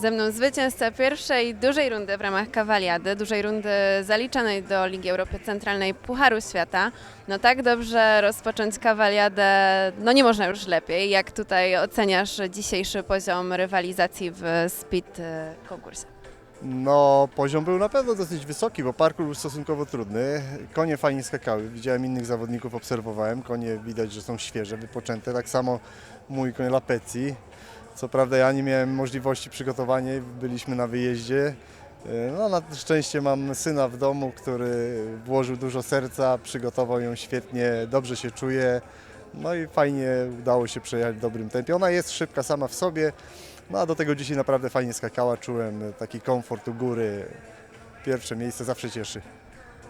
Ze mną zwycięzca pierwszej dużej rundy w ramach kawaliady, dużej rundy zaliczonej do Ligi Europy Centralnej Pucharu Świata. No tak dobrze rozpocząć kawaliadę, no nie można już lepiej. Jak tutaj oceniasz dzisiejszy poziom rywalizacji w speed e, konkursie? No, poziom był na pewno dosyć wysoki, bo parkour był stosunkowo trudny. Konie fajnie skakały. Widziałem innych zawodników, obserwowałem. Konie widać, że są świeże, wypoczęte. Tak samo mój koń Lapeci. Co prawda ja nie miałem możliwości przygotowania, byliśmy na wyjeździe. No, na szczęście mam syna w domu, który włożył dużo serca, przygotował ją świetnie, dobrze się czuje. No i fajnie udało się przejechać w dobrym tempie. Ona jest szybka sama w sobie, no a do tego dzisiaj naprawdę fajnie skakała, czułem taki komfort u góry. Pierwsze miejsce zawsze cieszy.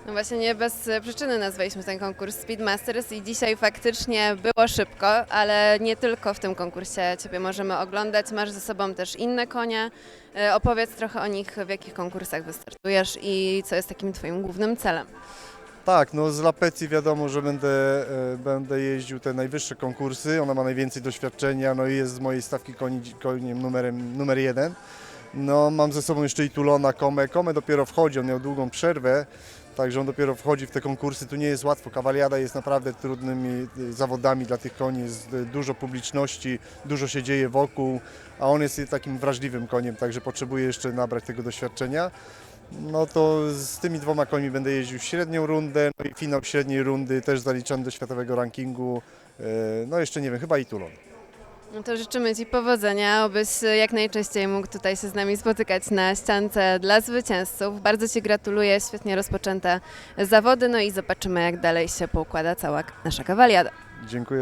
No właśnie nie bez e, przyczyny nazwaliśmy ten konkurs Speedmasters i dzisiaj faktycznie było szybko, ale nie tylko w tym konkursie Ciebie możemy oglądać. Masz ze sobą też inne konie. E, Opowiedz trochę o nich, w jakich konkursach wystartujesz i co jest takim Twoim głównym celem. Tak, no z Lapecji wiadomo, że będę, e, będę jeździł te najwyższe konkursy. Ona ma najwięcej doświadczenia, no i jest z mojej stawki koni, koniem numerem, numer jeden. No mam ze sobą jeszcze i Tulona, Komę. Komę dopiero wchodzi, on miał długą przerwę, także on dopiero wchodzi w te konkursy. Tu nie jest łatwo. Kawaliada jest naprawdę trudnymi e, zawodami dla tych koni. Jest e, dużo publiczności, dużo się dzieje wokół, a on jest takim wrażliwym koniem, także potrzebuje jeszcze nabrać tego doświadczenia. No to z tymi dwoma końmi będę jeździł średnią rundę, no i finał średniej rundy też zaliczany do światowego rankingu. E, No jeszcze nie wiem, chyba i Tulon. No to życzymy Ci powodzenia, abyś jak najczęściej mógł tutaj się z nami spotykać na ściance dla zwycięzców. Bardzo Ci gratuluję, świetnie rozpoczęte zawody, no i zobaczymy jak dalej się poukłada cała nasza kawaliada. Dziękuję